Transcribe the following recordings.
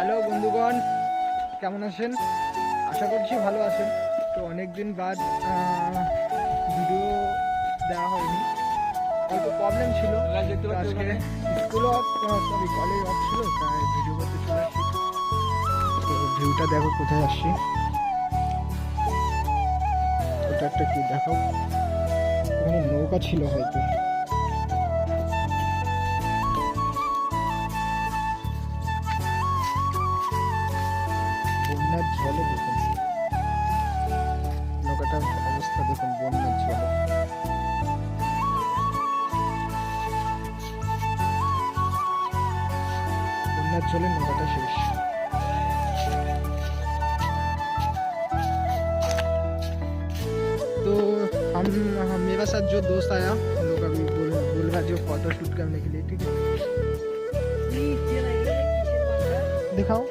Hello বন্ধুগণ কেমন আছেন? আশা করছি ভালো আছেন। তো অনেক দিন বাদ ভিডিও দেওয়া হয়নি। অল্প প্রবলেম ছিল। আজকে স্কুলও অফ সরি কলেজ অফ ছিল তাই ভিডিও করতে চলে আসি তো ভিউটা দেখো কোথায় আসছি। ওটা একটা কি দেখো। ওখানে নৌকা ছিল হয়তো। বন্যার জলে দেখুন নৌকাটার অবস্থা দেখুন বন্যার জলে বন্যার জলে নৌকাটা শেষ तो हम हम मेरा साथ जो दोस्त आया हम लोग अभी बोल बोल रहा जो फोटो शूट करने के लिए ठीक है दिखाओ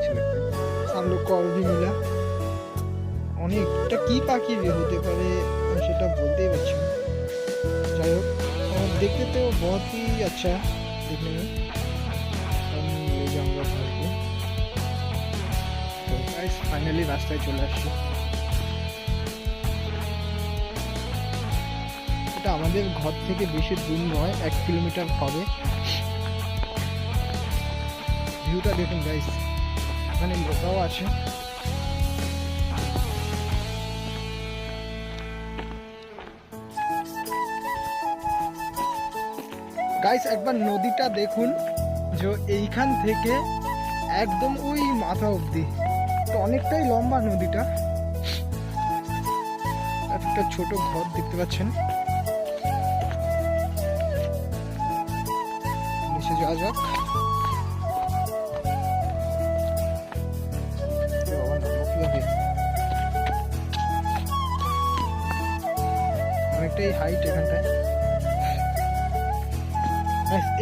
में तो बहुत ही अच्छा लगता है सब लोग को और भी मिला অনেকটা কি পাখি যে হতে পারে আমি সেটা বলতেই পারছি না যাই হোক और देखते तो बहुत ही अच्छा है देखने में हम ले जाऊंगा घर पे তো গাইস ফাইনালি রাস্তায় চলে আসছি এটা আমাদের ঘর থেকে বেশি দূর নয় এক কিলোমিটার হবে ভিউটা দেখুন গাইস এখানে লোকাও আছে গাইস একবার নদীটা দেখুন, যে এইখান থেকে একদম ওই মাথা অবধি। তো অনেকটাই লম্বা নদীটা। একটা ছোট ঘর দেখতে পাচ্ছেন। নিচে যাওয়া যাক। অনেকটাই হাইট এখানটায়।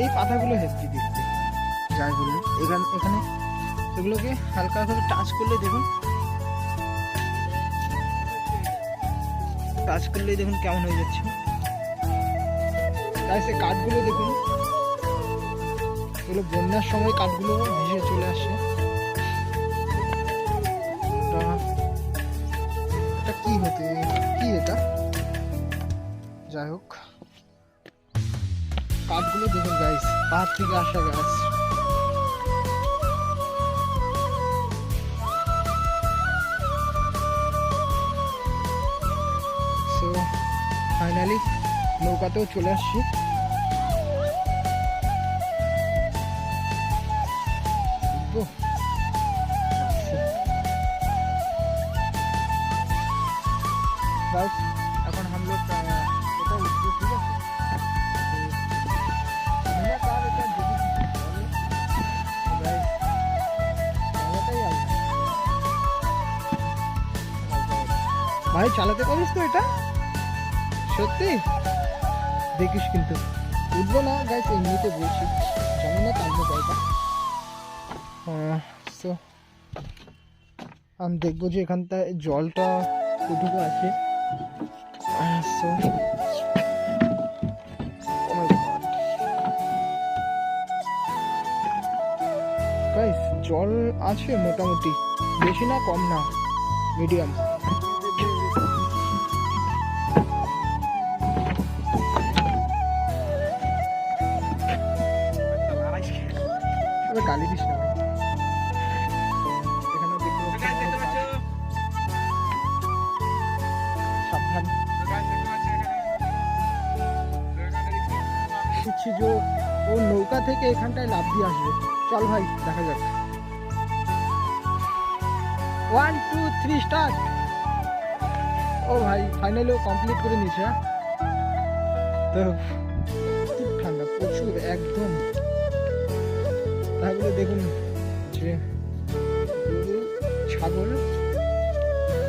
এই পাতাগুলো হেসছি দেখতে। যাই বলল এখানে এখানে এগুলোকে হালকা করে টাচ করলে দেখুন টাচ করলেই দেখুন কেমন হয়ে যাচ্ছে। তাই সে কাঠগুলো দেখুন। এগুলো বন্যার সময় কাঠগুলো ভেসে চলে আসে। যাই হোক। কাঠগুলো দেখুন গাইস পাহাড় থেকে আসা গাছ ফাইনালি নৌকাতেও চলে আসছি। উঠবো? ভাই, চালাতে পারিস তো এটা? সত্যি? দেখিস কিন্তু। উঠবো না গাইস এমনিতে বলছি। জানি না টানবো কয়টা। সো আমি দেখব যে এখানটায় জলটা কতটুকু আছে। সো গাইস জল আছে মোটামুটি। বেশি না, কম না। মিডিয়াম দেখছি যে ও নৌকা থেকে এখানটায় লাভ দিয়ে আসবে। চল ভাই, দেখা যাক। ওয়ান টু থ্রি স্টার্ট ও ভাই ফাইনালি ও কমপ্লিট করে নিয়েছে হ্যাঁ? তো, খুব ঠান্ডা, প্রচুর, একদম। তাহলে দেখুন, যে ছাগল,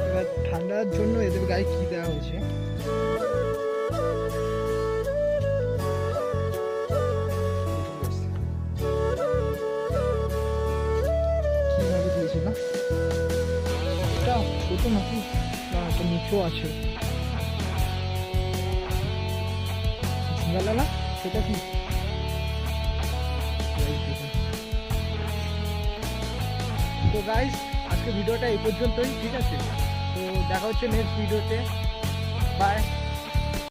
এবার ঠান্ডার জন্য এদের গায়ে কি দেওয়া হয়েছে? নাকি না, একটা নিচেও আছে। ঝিঙ্গালালা? সেটা কি? তো গাইস আজকে ভিডিওটা এই পর্যন্তই, ঠিক আছে? তো দেখা হচ্ছে নেক্সট ভিডিওতে বাই